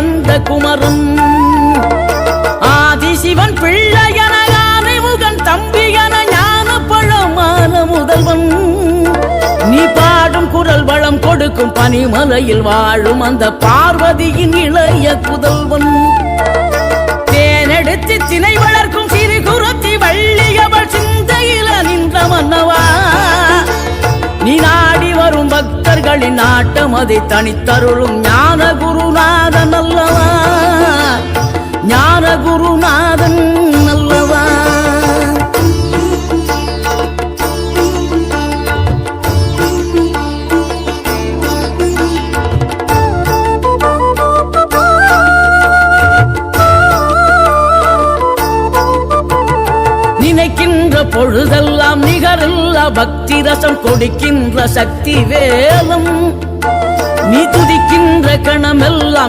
வந்த குமரன் ஆதிசிவன் பிள்ளையன முகன் தம்பியன ஞான பழமான முதல்வன் நீ பாடும் குரல் வளம் கொடுக்கும் பனிமலையில் வாழும் அந்த பார்வதியின் இளைய புதல்வன். தேனெடுத்து திணை வளர்க்கும் சிறு குரத்தி வள்ளியவள் சிந்தையில நின்ற மன்னவா. நீ நாடி வரும் பக்தர்களின் நாட்டம் அதை தனித்தருளும் ஞான குருநாத நினைக்கின்ற பொழுதெல்லாம் நிகரில்லா பக்தி ரசம் கொடுக்கின்ற சக்தி வேலம். நீ துதிக்கின்ற கணமெல்லாம்